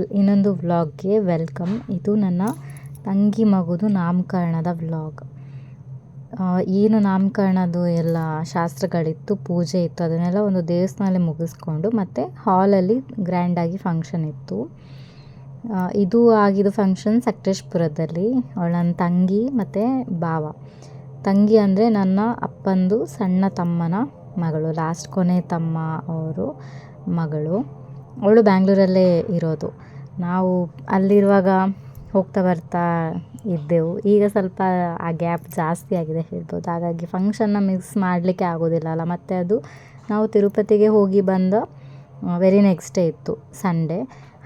All ಇನ್ನೊಂದು ವ್ಲಾಗ್ಗೆ welcome. ಇದು ನನ್ನ ತಂಗಿ ಮಗುದು ನಾಮಕರಣದ ವ್ಲಾಗ್. ಏನು ನಾಮಕರಣದು ಎಲ್ಲ ಶಾಸ್ತ್ರಗಳಿತ್ತು, ಪೂಜೆ ಇತ್ತು, ಅದನ್ನೆಲ್ಲ ಒಂದು ದೇವಸ್ಥಾನದಲ್ಲಿ ಮುಗಿಸ್ಕೊಂಡು ಮತ್ತು ಹಾಲಲ್ಲಿ ಗ್ರ್ಯಾಂಡಾಗಿ ಫಂಕ್ಷನ್ ಇತ್ತು. ಇದು ಆಗಿದ್ದು ಫಂಕ್ಷನ್ ಸಕಲೇಶ್ಪುರದಲ್ಲಿ ಅವಳ ನನ್ನ ತಂಗಿ ಮತ್ತು ಭಾವ. ತಂಗಿ ಅಂದರೆ ನನ್ನ ಅಪ್ಪಂದು ಸಣ್ಣ ತಮ್ಮನ ಮಗಳು ಲಾಸ್ಟ್ ಕೊನೆ ತಮ್ಮ ಅವರು ಮಗಳು. ಅವಳು ಬ್ಯಾಂಗ್ಳೂರಲ್ಲೇ ಇರೋದು. ನಾವು ಅಲ್ಲಿರುವಾಗ ಹೋಗ್ತಾ ಬರ್ತಾ ಇದ್ದೆವು. ಈಗ ಸ್ವಲ್ಪ ಆ ಗ್ಯಾಪ್ ಜಾಸ್ತಿ ಆಗಿದೆ ಹೇಳ್ಬೋದು. ಹಾಗಾಗಿ ಫಂಕ್ಷನ್ನ ಮಿಸ್ ಮಾಡಲಿಕ್ಕೆ ಆಗೋದಿಲ್ಲ ಅಲ್ಲ. ಮತ್ತು ಅದು ನಾವು ತಿರುಪತಿಗೆ ಹೋಗಿ ಬಂದ ವೆರಿ ನೆಕ್ಸ್ಟ್ ಡೇ ಇತ್ತು ಸಂಡೇ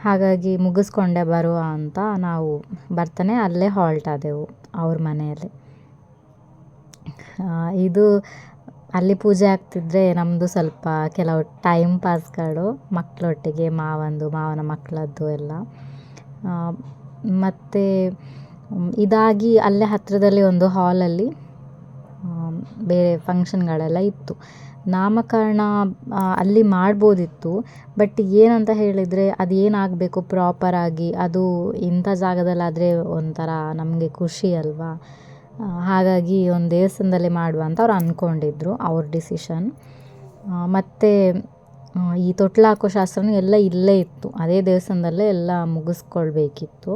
ಹಾಗಾಗಿ ಮುಗಿಸ್ಕೊಂಡೆ ಬರುವ ಅಂತ ನಾವು ಬರ್ತಾನೆ ಅಲ್ಲೇ ಹಾಲ್ಟ್ ಆದೆವು, ಅವ್ರ ಮನೆಯಲ್ಲಿ. ಇದು ಅಲ್ಲಿ ಪೂಜೆ ಆಗ್ತಿದ್ರೆ ನಮ್ಮದು ಸ್ವಲ್ಪ ಕೆಲವು ಟೈಮ್ ಪಾಸ್ಗಳು ಮಕ್ಕಳೊಟ್ಟಿಗೆ ಮಾವಂದು, ಮಾವನ ಮಕ್ಕಳದ್ದು ಎಲ್ಲ. ಮತ್ತು ಇದಾಗಿ ಅಲ್ಲೇ ಹತ್ತಿರದಲ್ಲಿ ಒಂದು ಹಾಲಲ್ಲಿ ಬೇರೆ ಫಂಕ್ಷನ್ಗಳೆಲ್ಲ ಇತ್ತು. ನಾಮಕರಣ ಅಲ್ಲಿ ಮಾಡ್ಬೋದಿತ್ತು ಬಟ್ ಏನಂತ ಹೇಳಿದರೆ ಅದು ಏನಾಗಬೇಕು ಪ್ರಾಪರಾಗಿ ಅದು ಇಂಥ ಜಾಗದಲ್ಲಾದರೆ ಒಂಥರ ನಮಗೆ ಖುಷಿ ಅಲ್ವಾ? ಹಾಗಾಗಿ ಒಂದು ದೇವಸ್ಥಾನದಲ್ಲಿ ಮಾಡುವ ಅಂತ ಅವ್ರು ಅಂದ್ಕೊಂಡಿದ್ರು ಅವ್ರ ಡಿಸಿಷನ್ ಮತ್ತು ಈ ತೊಟ್ಲು ಹಾಕೋ ಶಾಸ್ತ್ರನೂ ಎಲ್ಲ ಇಲ್ಲೇ ಇತ್ತು. ಅದೇ ದೇವಸ್ಥಾನದಲ್ಲೇ ಎಲ್ಲ ಮುಗಿಸ್ಕೊಳ್ಬೇಕಿತ್ತು.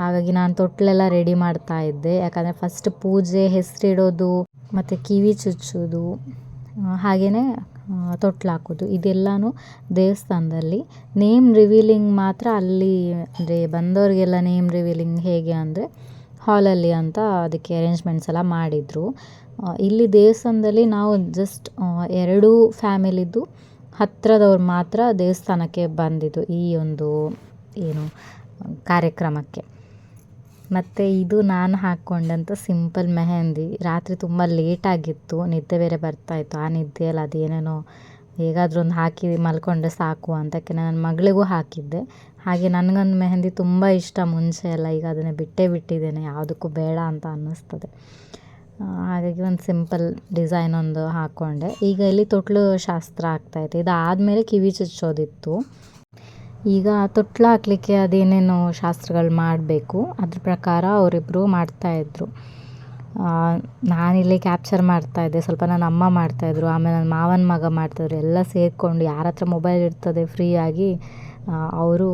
ಹಾಗಾಗಿ ನಾನು ತೊಟ್ಲೆಲ್ಲ ರೆಡಿ ಮಾಡ್ತಾ ಇದ್ದೆ. ಯಾಕಂದರೆ ಫಸ್ಟ್ ಪೂಜೆ, ಹೆಸರಿಡೋದು, ಮತ್ತು ಕಿವಿ ಚುಚ್ಚೋದು ಹಾಗೆಯೇ ತೊಟ್ಲು ಹಾಕೋದು ಇದೆಲ್ಲನೂ ದೇವಸ್ಥಾನದಲ್ಲಿ. ನೇಮ್ ರಿವೀಲಿಂಗ್ ಮಾತ್ರ ಅಲ್ಲಿ, ಅಂದರೆ ಬಂದವರಿಗೆಲ್ಲ ನೇಮ್ ರಿವೀಲಿಂಗ್ ಹೇಗೆ ಅಂದರೆ ಹಾಲಲ್ಲಿ ಅಂತ ಅದಕ್ಕೆ ಅರೇಂಜ್ಮೆಂಟ್ಸ್ ಎಲ್ಲ ಮಾಡಿದರು. ಇಲ್ಲಿ ದೇವಸ್ಥಾನದಲ್ಲಿ ನಾವು ಜಸ್ಟ್ ಎರಡೂ ಫ್ಯಾಮಿಲಿದು ಹತ್ತಿರದವ್ರು ಮಾತ್ರ ದೇವಸ್ಥಾನಕ್ಕೆ ಬಂದಿದ್ದು ಈ ಒಂದು ಏನು ಕಾರ್ಯಕ್ರಮಕ್ಕೆ. ಮತ್ತು ಇದು ನಾನು ಹಾಕ್ಕೊಂಡಂಥ ಸಿಂಪಲ್ ಮೆಹೆಂದಿ. ರಾತ್ರಿ ತುಂಬ ಲೇಟಾಗಿತ್ತು ನಿದ್ದೆ ಬೇರೆ ಬರ್ತಾಯಿತ್ತು ಆ ನಿದ್ದೆಯಲ್ಲಿ ಅದೇನೇನೋ ಹೇಗಾದರೂ ಒಂದು ಹಾಕಿ ಮಲ್ಕೊಂಡ್ರೆ ಸಾಕು ಅಂತಕ್ಕೆ ನನ್ನ ಮಗಳಿಗೂ ಹಾಕಿದ್ದೆ. ಹಾಗೆ ನನಗೊಂದು ಮೆಹಂದಿ ತುಂಬ ಇಷ್ಟ ಮುಂಚೆ ಎಲ್ಲ, ಈಗ ಅದನ್ನು ಬಿಟ್ಟೇ ಬಿಟ್ಟಿದ್ದೇನೆ, ಯಾವುದಕ್ಕೂ ಬೇಡ ಅಂತ ಅನ್ನಿಸ್ತದೆ. ಹಾಗಾಗಿ ಒಂದು ಸಿಂಪಲ್ ಡಿಸೈನ್ ಒಂದು ಹಾಕ್ಕೊಂಡೆ ಈಗ ಇಲ್ಲಿ ತೊಟ್ಲು ಶಾಸ್ತ್ರ ಆಗ್ತಾಯಿದೆ ಇದಾದಮೇಲೆ ಕಿವಿ ಚುಚ್ಚೋದಿತ್ತು. ಈಗ ತೊಟ್ಲು ಹಾಕ್ಲಿಕ್ಕೆ ಅದೇನೇನು ಶಾಸ್ತ್ರಗಳು ಮಾಡಬೇಕು, ಅದ್ರ ಪ್ರಕಾರ ಅವರಿಬ್ಬರು ಮಾಡ್ತಾಯಿದ್ರು ನಾನಿಲ್ಲಿ ಕ್ಯಾಪ್ಚರ್ ಮಾಡ್ತಾಯಿದ್ದೆ ಸ್ವಲ್ಪ ನನ್ನ ಅಮ್ಮ ಮಾಡ್ತಾಯಿದ್ರು ಆಮೇಲೆ ನನ್ನ ಮಾವನ ಮಗ ಮಾಡ್ತಾಯಿದ್ರು ಎಲ್ಲ ಸೇರಿಕೊಂಡು ಯಾರ ಹತ್ರ ಮೊಬೈಲ್ ಇರ್ತದೆ ಫ್ರೀಯಾಗಿ ಅವರು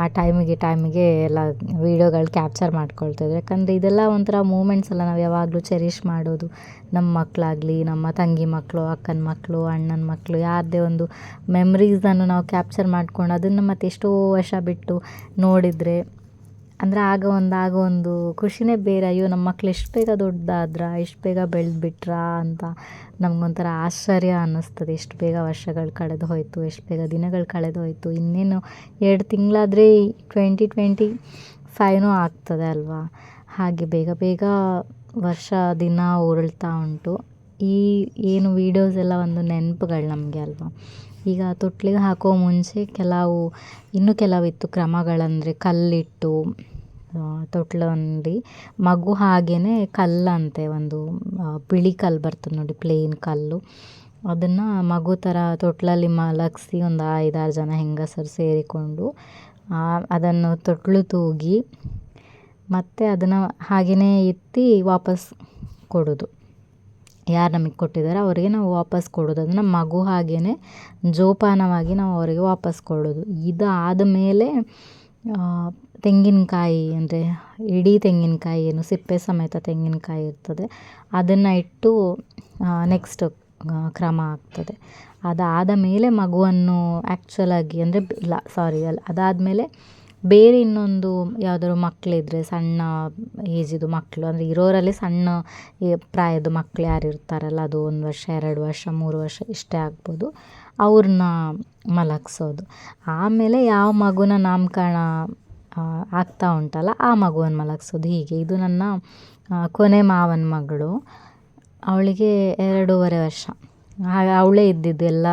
ಆ ಟೈಮಿಗೆ ಟೈಮಿಗೆ ಎಲ್ಲ ವೀಡಿಯೋಗಳು ಕ್ಯಾಪ್ಚರ್ ಮಾಡ್ಕೊಳ್ತಿದ್ರು ಯಾಕಂದರೆ ಇದೆಲ್ಲ ಒಂಥರ ಮೂಮೆಂಟ್ಸ್ ಎಲ್ಲ ನಾವು ಯಾವಾಗಲೂ ಚೆರಿಷ್ ಮಾಡೋದು. ನಮ್ಮ ಮಕ್ಕಳಾಗಲಿ ನಮ್ಮ ತಂಗಿ ಮಕ್ಕಳು ಅಕ್ಕನ ಮಕ್ಕಳು ಅಣ್ಣನ ಮಕ್ಕಳು ಯಾರದೇ ಒಂದು ಮೆಮ್ರೀಸನ್ನು ನಾವು ಕ್ಯಾಪ್ಚರ್ ಮಾಡ್ಕೊಂಡು ಅದನ್ನು ಮತ್ತೆ ಎಷ್ಟೋ ವರ್ಷ ಬಿಟ್ಟು ನೋಡಿದರೆ ಅಂದರೆ ಆಗ ಒಂದು ಆಗ ಒಂದು ಖುಷಿನೇ ಬೇರೆ. ಅಯ್ಯೋ ನಮ್ಮ ಮಕ್ಳು ಎಷ್ಟು ಬೇಗ ದೊಡ್ಡದಾದ್ರ ಎಷ್ಟು ಬೇಗ ಬೆಳೆದ್ಬಿಟ್ರಾ ಅಂತ ನಮಗೊಂಥರ ಆಶ್ಚರ್ಯ ಅನ್ನಿಸ್ತದೆ. ಎಷ್ಟು ಬೇಗ ವರ್ಷಗಳು ಕಳೆದು ಹೋಯಿತು, ಎಷ್ಟು ಬೇಗ ದಿನಗಳು ಕಳೆದು ಹೋಯಿತು. ಇನ್ನೇನು ಎರಡು ತಿಂಗಳಾದರೆ ಟ್ವೆಂಟಿ ಟ್ವೆಂಟಿ ಫೈನೂ ಆಗ್ತದೆ ಅಲ್ವಾ? ಹಾಗೆ ಬೇಗ ಬೇಗ ವರ್ಷ, ದಿನ ಉರುಳ್ತಾ ಉಂಟು. ಈ, ಏನು ವೀಡಿಯೋಸ್ ಎಲ್ಲ ಒಂದು ನೆನಪುಗಳು ನಮಗೆ ಅಲ್ವಾ? ಈಗ ತೊಟ್ಲಿಗೆ ಹಾಕೋ ಮುಂಚೆ ಕೆಲವು, ಇನ್ನೂ ಕೆಲವಿತ್ತು ಕ್ರಮಗಳಂದರೆ ಕಲ್ಲಿಟ್ಟು ತೊಟ್ಲಲ್ಲಿ ಮಗು ಹಾಗೆಯೇ ಕಲ್ಲಂತೆ, ಒಂದು ಬಿಳಿ ಕಲ್ಲು ಬರ್ತದೆ ನೋಡಿ ಪ್ಲೇನ್ ಕಲ್ಲು. ಅದನ್ನು ಮಗು ಥರ ತೊಟ್ಲಲ್ಲಿ ಮಲಗಿಸಿ ಒಂದು ಐದಾರು ಜನ ಹೆಂಗಸರು ಸೇರಿಕೊಂಡು ಅದನ್ನು ತೊಟ್ಲು ತೂಗಿ, ಮತ್ತು ಅದನ್ನು ಹಾಗೆಯೇ ಎತ್ತಿ ವಾಪಸ್ ಕೊಡೋದು. ಯಾರು ನಮಗೆ ಕೊಟ್ಟಿದ್ದಾರೆ ಅವರಿಗೆ ನಾವು ವಾಪಸ್ ಕೊಡೋದು. ಅದನ್ನು ಮಗು ಹಾಗೇ ಜೋಪಾನವಾಗಿ ನಾವು ಅವರಿಗೆ ವಾಪಸ್ ಕೊಡೋದು. ಇದಾದ ಮೇಲೆ ತೆಂಗಿನಕಾಯಿ ಅಂದರೆ ಇಡೀ ತೆಂಗಿನಕಾಯಿ ಏನು, ಸಿಪ್ಪೆ ಸಮೇತ ತೆಂಗಿನಕಾಯಿ ಇರ್ತದೆ. ಅದನ್ನು ಇಟ್ಟು ನೆಕ್ಸ್ಟ್ ಕ್ರಮ ಆಗ್ತದೆ. ಅದಾದ ಮೇಲೆ ಮಗುವನ್ನು ಆ್ಯಕ್ಚುಲಾಗಿ ಅಂದರೆ ಇಲ್ಲ ಸಾರಿ ಅಲ್ಲ, ಅದಾದಮೇಲೆ ಬೇರೆ ಇನ್ನೊಂದು ಯಾವ್ದಾದ್ರು ಮಕ್ಕಳಿದ್ರೆ ಸಣ್ಣ ಏಜಿದು ಮಕ್ಕಳು ಅಂದರೆ ಇರೋರಲ್ಲಿ ಸಣ್ಣ ಪ್ರಾಯದ ಮಕ್ಳು ಯಾರು ಇರ್ತಾರಲ್ಲ, ಅದು ಒಂದು ವರ್ಷ, ಎರಡು ವರ್ಷ, ಮೂರು ವರ್ಷ ಇಷ್ಟೇ ಆಗ್ಬೋದು. ಅವ್ರನ್ನ ಮಲಗಿಸೋದು. ಆಮೇಲೆ ಯಾವ ಮಗುನ ನಾಮಕರಣ ಆಗ್ತಾ ಉಂಟಲ್ಲ, ಆ ಮಗುವನ್ನು ಮಲಗಿಸೋದು. ಹೀಗೆ ಇದು ನನ್ನ ಕೊನೆ ಮಾವನ ಮಗಳು. ಅವಳಿಗೆ ಎರಡೂವರೆ ವರ್ಷ. ಹಾಗೆ ಅವಳೇ ಇದ್ದಿದ್ದು ಎಲ್ಲ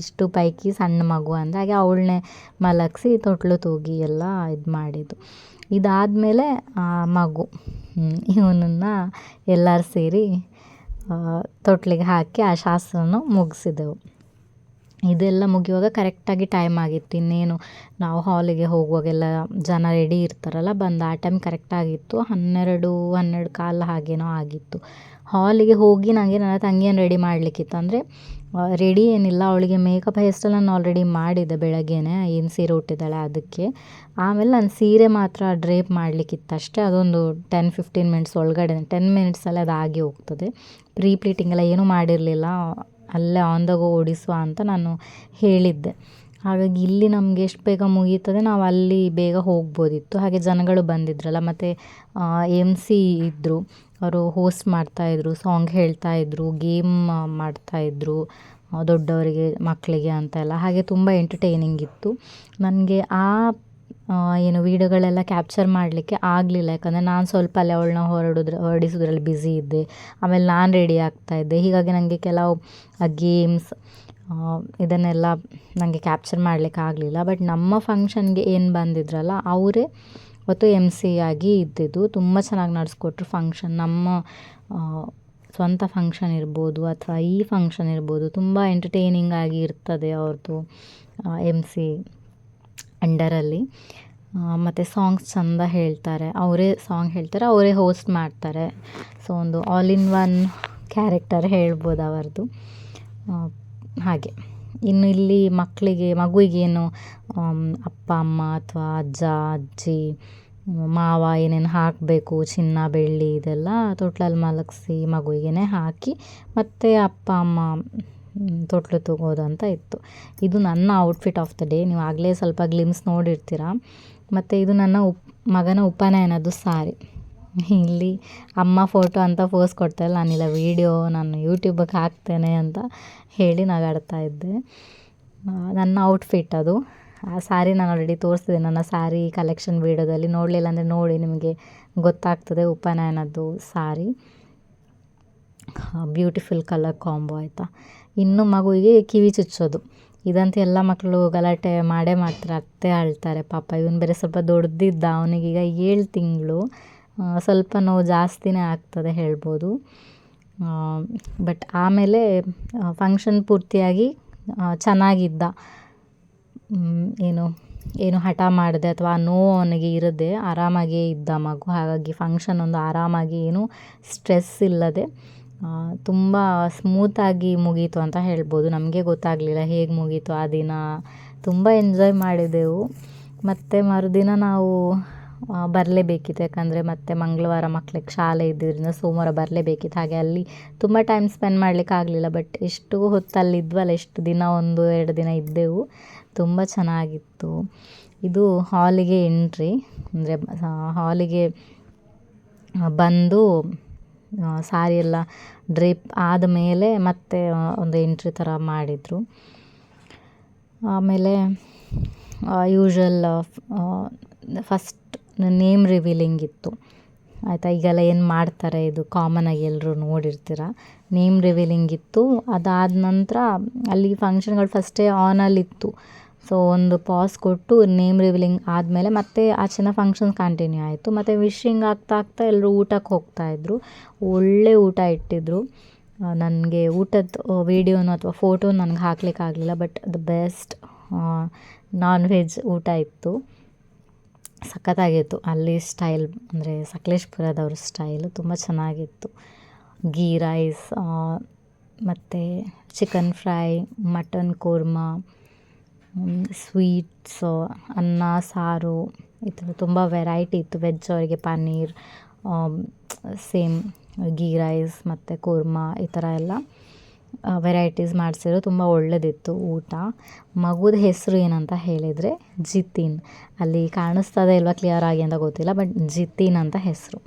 ಇಷ್ಟು ಪೈಕಿ ಸಣ್ಣ ಮಗು ಅಂದ ಹಾಗೆ ಅವಳನ್ನೇ ಮಲಗಿಸಿ ತೊಟ್ಲು ತೂಗಿ ಎಲ್ಲ ಇದು ಮಾಡಿದ್ದು. ಇದಾದಮೇಲೆ ಮಗು ಇವನನ್ನು ಎಲ್ಲರೂ ಸೇರಿ ತೊಟ್ಲಿಗೆ ಹಾಕಿ ಆ ಶಾಸ್ತ್ರನ ಮುಗಿಸಿದೆವು. ಇದೆಲ್ಲ ಮುಗಿಯುವಾಗ ಕರೆಕ್ಟಾಗಿ ಟೈಮ್ ಆಗಿತ್ತು. ಇನ್ನೇನು ನಾವು ಹಾಲಿಗೆ ಹೋಗುವಾಗೆಲ್ಲ ಜನ ರೆಡಿ ಇರ್ತಾರಲ್ಲ, ಬಂದು ಆ ಟೈಮ್ ಕರೆಕ್ಟಾಗಿತ್ತು ಹನ್ನೆರಡು ಹನ್ನೆರಡು ಕಾಲು ಹಾಗೇನೋ ಆಗಿತ್ತು. ಹಾಲಿಗೆ ಹೋಗಿ ನನಗೆ ನನ್ನ ತಂಗಿಯನ್ನು ರೆಡಿ ಮಾಡಲಿಕ್ಕಿತ್ತು. ಅಂದರೆ ರೆಡಿ ಏನಿಲ್ಲ. ಅವಳಿಗೆ ಮೇಕಪ್ ಹೇರ್ ನಾನು ಆಲ್ರೆಡಿ ಮಾಡಿದ್ದೆ ಬೆಳಗ್ಗೆನೇ. ಏನು ಸೀರೆ ಉಟ್ಟಿದ್ದಾಳೆ ಅದಕ್ಕೆ. ಆಮೇಲೆ ನಾನು ಸೀರೆ ಮಾತ್ರ ಡ್ರೇಪ್ ಮಾಡಲಿಕ್ಕಿತ್ತು ಅಷ್ಟೇ. ಅದೊಂದು ಟೆನ್ ಫಿಫ್ಟೀನ್ ಮಿನಿಟ್ಸ್ ಒಳಗಡೆ ಟೆನ್ ಮಿನಿಟ್ಸಲ್ಲಿ ಅದು ಆಗಿ ಹೋಗ್ತದೆ. ಪ್ರೀ ಪ್ಲೀಟಿಂಗ್ ಎಲ್ಲ ಏನೂ ಮಾಡಿರಲಿಲ್ಲ. ಅಲ್ಲೇ ಆನ್ ದ ಗೋ ಓಡಿಸುವ ಅಂತ ನಾನು ಹೇಳಿದ್ದೆ. ಹಾಗಾಗಿ ಇಲ್ಲಿ ನಮಗೆ ಎಷ್ಟು ಬೇಗ ಮುಗೀತದೆ ನಾವು ಅಲ್ಲಿ ಬೇಗ ಹೋಗ್ಬೋದಿತ್ತು. ಹಾಗೆ ಜನಗಳು ಬಂದಿದ್ರಲ್ಲ, ಮತ್ತು ಎಂ ಸಿ ಇದ್ದರು ಅವರು ಹೋಸ್ಟ್ ಮಾಡ್ತಾಯಿದ್ರು ಸಾಂಗ್ ಹೇಳ್ತಾಯಿದ್ರು ಗೇಮ್ ಮಾಡ್ತಾಯಿದ್ರು ದೊಡ್ಡವರಿಗೆ ಮಕ್ಕಳಿಗೆ ಅಂತ ಎಲ್ಲ. ಹಾಗೆ ತುಂಬ ಎಂಟರ್ಟೈನಿಂಗ್ ಇತ್ತು. ನನಗೆ ಆ ಏನು ವೀಡಿಯೋಗಳೆಲ್ಲ ಕ್ಯಾಪ್ಚರ್ ಮಾಡಲಿಕ್ಕೆ ಆಗಲಿಲ್ಲ. ಯಾಕಂದರೆ ನಾನು ಸ್ವಲ್ಪ ಅಲ್ಲಿ ಅವಳನ್ನ ಹೊರಡೋದ್ರ, ಹೊರಡಿಸೋದ್ರಲ್ಲಿ ಬ್ಯುಸಿ ಇದ್ದೆ. ಆಮೇಲೆ ನಾನು ರೆಡಿ ಆಗ್ತಾಯಿದ್ದೆ ಹೀಗಾಗಿ ನನಗೆ ಕೆಲವು ಗೇಮ್ಸ್ ಇದನ್ನೆಲ್ಲ ನನಗೆ ಕ್ಯಾಪ್ಚರ್ ಮಾಡಲಿಕ್ಕೆ ಆಗಲಿಲ್ಲ. ಬಟ್ ನಮ್ಮ ಫಂಕ್ಷನ್ಗೆ ಏನು ಬಂದಿದ್ರಲ್ಲ, ಅವರೇ ಅವತ್ತು ಎಂ ಸಿ ಆಗಿ ಇದ್ದಿದ್ದು ತುಂಬ ಚೆನ್ನಾಗಿ ನಡೆಸ್ಕೊಟ್ರು ಫಂಕ್ಷನ್ ನಮ್ಮ ಸ್ವಂತ ಫಂಕ್ಷನ್ ಇರ್ಬೋದು ಅಥವಾ ಈ ಫಂಕ್ಷನ್ ಇರ್ಬೋದು ತುಂಬ ಎಂಟರ್ಟೈನಿಂಗ್ ಆಗಿ ಇರ್ತದೆ ಅವ್ರದ್ದು ಎಂ ಸಿ ಅಂಡರಲ್ಲಿ ಮತ್ತು ಸಾಂಗ್ಸ್ ಚೆಂದ ಹೇಳ್ತಾರೆ. ಅವರೇ ಸಾಂಗ್ ಹೇಳ್ತಾರೆ, ಅವರೇ ಹೋಸ್ಟ್ ಮಾಡ್ತಾರೆ. ಸೊ ಒಂದು ಆಲ್ ಇನ್ ಒನ್ ಕ್ಯಾರೆಕ್ಟರ್ ಹೇಳ್ಬೋದು ಅವರದ್ದು ಹಾಗೆ. ಇನ್ನು ಇಲ್ಲಿ ಮಕ್ಕಳಿಗೆ ಮಗುವಿಗೇನು ಅಪ್ಪ, ಅಮ್ಮ ಅಥವಾ ಅಜ್ಜ, ಅಜ್ಜಿ, ಮಾವ ಏನೇನು ಹಾಕಬೇಕು, ಚಿನ್ನ, ಬೆಳ್ಳಿ ಇದೆಲ್ಲ ತೊಟ್ಲಲ್ಲಿ ಮಲಗಿಸಿ ಮಗುವಿಗೆ ಹಾಕಿ ಮತ್ತು ಅಪ್ಪ, ಅಮ್ಮ ತೊಟ್ಲು ತಗೋದು ಅಂತ ಇತ್ತು. ಇದು ನನ್ನ ಔಟ್ಫಿಟ್ ಆಫ್ ದ ಡೇ ನೀವು ಆಗಲೇ ಸ್ವಲ್ಪ ಗ್ಲಿಮ್ಸ್ ನೋಡಿರ್ತೀರ. ಮತ್ತು ಇದು ನನ್ನ ಉಪ್, ಮಗನ ಉಪನಯನದ್ದು ಸಾರಿ ಇಲ್ಲಿ ಅಮ್ಮ ಫೋಟೋ ಅಂತ ಪೋಸ್ ಕೊಡ್ತಾಯಿಲ್ಲ ನಾನಿಲ್ಲ ವೀಡಿಯೋ ನಾನು ಯೂಟ್ಯೂಬಿಗೆ ಹಾಕ್ತೇನೆ ಅಂತ ಹೇಳಿ ನಗಾಡ್ತಾ ಇದ್ದೆ. ನನ್ನ ಔಟ್ಫಿಟ್ ಅದು. ಆ ಸ್ಯಾರಿ ನಾನು ಆಲ್ರೆಡಿ ತೋರಿಸ್ತಿದ್ದೆ ನನ್ನ ಸ್ಯಾರಿ ಕಲೆಕ್ಷನ್ ವೀಡಿಯೋದಲ್ಲಿ ನೋಡಲಿಲ್ಲ ಅಂದರೆ ನೋಡಿ ನಿಮಗೆ ಗೊತ್ತಾಗ್ತದೆ ಉಪನಯನದ್ದು ಸಾರಿ ಬ್ಯೂಟಿಫುಲ್ ಕಲರ್ ಕಾಂಬೋ ಆಯಿತಾ. ಇನ್ನು ಮಗುವಿಗೆ ಕಿವಿ ಚುಚ್ಚೋದು. ಇದಂತೆ ಎಲ್ಲ ಮಕ್ಕಳು ಗಲಾಟೆ ಮಾಡೇ ಮಾಡ್ತಾರೆ ಅತ್ತೆ ಅಳ್ತಾರೆ ಪಾಪ. ಇವನು ಬೇರೆ ಸ್ವಲ್ಪ ದೊಡ್ಡದಿದ್ದ ಅವನಿಗೀಗ ಏಳು ತಿಂಗಳು. ಸ್ವಲ್ಪ ನೋವು ಜಾಸ್ತಿನೇ ಆಗ್ತದೆ ಹೇಳ್ಬೋದು. ಬಟ್ ಆಮೇಲೆ ಫಂಕ್ಷನ್ ಪೂರ್ತಿಯಾಗಿ ಚೆನ್ನಾಗಿದ್ದ. ಏನು ಏನು ಹಠ ಮಾಡದೆ ಅಥವಾ ನೋವು ಅವನಿಗೆ ಇರದೆ ಆರಾಮಾಗಿಯೇ ಇದ್ದ ಮಗು. ಹಾಗಾಗಿ ಫಂಕ್ಷನ್ ಒಂದು ಆರಾಮಾಗಿ ಏನು ಸ್ಟ್ರೆಸ್ ಇಲ್ಲದೆ ತುಂಬ ಸ್ಮೂತಾಗಿ ಮುಗೀತು ಅಂತ ಹೇಳ್ಬೋದು. ನಮಗೆ ಗೊತ್ತಾಗಲಿಲ್ಲ ಹೇಗೆ ಮುಗೀತು ಆ ದಿನ. ತುಂಬ ಎಂಜಾಯ್ ಮಾಡಿದೆವು. ಮತ್ತು ಮರುದಿನ ನಾವು ಬರಲೇಬೇಕಿತ್ತು. ಯಾಕಂದರೆ ಮತ್ತೆ ಮಂಗಳವಾರ ಮಕ್ಕಳಿಗೆ ಶಾಲೆ ಇದ್ದಿದ್ದರಿಂದ ಸೋಮವಾರ ಬರಲೇಬೇಕಿತ್ತು. ಹಾಗೆ ಅಲ್ಲಿ ತುಂಬ ಟೈಮ್ ಸ್ಪೆಂಡ್ ಮಾಡ್ಲಿಕ್ಕೆ ಆಗಲಿಲ್ಲ. ಬಟ್ ಎಷ್ಟು ಹೊತ್ತು ಅಲ್ಲಿ ಇದ್ವಲ್ಲ, ಎಷ್ಟು ದಿನ, ಒಂದು, ಎರಡು ದಿನ ಇದ್ದೆವು. ತುಂಬ ಚೆನ್ನಾಗಿತ್ತು. ಇದು ಹಾಲಿಗೆ ಎಂಟ್ರಿ ಅಂದರೆ ಹಾಲಿಗೆ ಬಂದು ಸಾರಿ ಎಲ್ಲ ಡ್ರಿಪ್ ಆದಮೇಲೆ ಮತ್ತೆ ಒಂದು ಎಂಟ್ರಿ ಥರ ಮಾಡಿದರು. ಆಮೇಲೆ ಯೂಶ್ವಲ್ ಫಸ್ಟ್ ನೇಮ್ ರಿವೀಲಿಂಗ್ ಇತ್ತು. ಆಯಿತಾ? ಈಗೆಲ್ಲ ಏನು ಮಾಡ್ತಾರೆ ಇದು ಕಾಮನ್ ಆಗಿ ಎಲ್ಲರೂ ನೋಡಿರ್ತೀರ? ನೇಮ್ ರಿವೀಲಿಂಗ್ ಇತ್ತು. ಅದಾದ ನಂತರ ಅಲ್ಲಿ ಫಂಕ್ಷನ್ಗಳು ಫಸ್ಟೇ ಆನಲ್ಲಿತ್ತು ಸೊ ಒಂದು ಪಾಸ್ ಕೊಟ್ಟು ನೇಮ್ ರಿವೀಲಿಂಗ್ ಆದಮೇಲೆ ಮತ್ತೆ ಆಚೆನ ಫಂಕ್ಷನ್ಸ್ ಕಂಟಿನ್ಯೂ ಆಯಿತು. ಮತ್ತು ವಿಶಿಂಗ್ ಆಗ್ತಾ ಆಗ್ತಾ ಎಲ್ಲರೂ ಊಟಕ್ಕೆ ಹೋಗ್ತಾಯಿದ್ರು ಒಳ್ಳೆ ಊಟ ಇಟ್ಟಿದ್ರು. ನನಗೆ ಊಟದ ವೀಡಿಯೋನು ಅಥವಾ ಫೋಟೋ ನನಗೆ ಹಾಕ್ಲಿಕ್ಕೆ ಆಗಲಿಲ್ಲ but the best non veg ಊಟ ಇತ್ತು. ಸಖತ್ತಾಗಿತ್ತು. ಅಲ್ಲಿ ಸ್ಟೈಲ್ ಅಂದರೆ ಸಕಲೇಶ್ಪುರದವ್ರ ಸ್ಟೈಲು ತುಂಬ ಚೆನ್ನಾಗಿತ್ತು. ಗೀ ರೈಸ್ ಮತ್ತು chicken fry mutton korma sweets ಅನ್ನ, ಸಾರು, ಈ ಥರ ತುಂಬ ವೆರೈಟಿ ಇತ್ತು. ವೆಜ್ ಅವರಿಗೆ ಪನ್ನೀರ್ ಸೇಮ್ ಗೀ ರೈಸ್ ಮತ್ತು ಕೋರ್ಮ ಈ ಥರ ಎಲ್ಲ. ವೆರೈಟೀಸ್ ಮಾಡಿಸಿದ್ರು ತುಂಬ ಒಳ್ಳೆಯದಿತ್ತು ಊಟ. ಮಗುದ ಹೆಸರು ಏನಂತ ಹೇಳಿದರೆ ಜಿತಿನ್. ಅಲ್ಲಿ ಕಾಣಿಸ್ತದೆ ಇಲ್ವಾ ಕ್ಲಿಯರ್ ಆಗಿ ಅಂತ ಗೊತ್ತಿಲ್ಲ ಬಟ್ ಜಿತಿನ್ ಅಂತ ಹೆಸರು.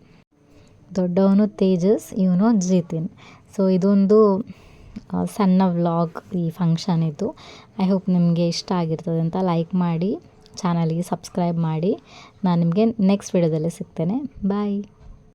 ದೊಡ್ಡವನು ತೇಜಸ್, ಇವನು ಜಿತಿನ್. ಸೊ ಇದೊಂದು ಸಣ್ಣ ವ್ಲಾಗ್ ಈ ಫಂಕ್ಷನ್ ಇದು ಐ ಹೋಪ್ ನಿಮಗೆ ಇಷ್ಟ ಆಗಿರ್ತದೆ ಅಂತ ಲೈಕ್ ಮಾಡಿ ಚಾನಲ್ಗೆ ಸಬ್ಸ್ಕ್ರೈಬ್ ಮಾಡಿ. ನಾನು ನಿಮಗೆ ನೆಕ್ಸ್ಟ್ ವಿಡಿಯೋದಲ್ಲಿ ಸಿಗ್ತೇನೆ. ಬಾಯ್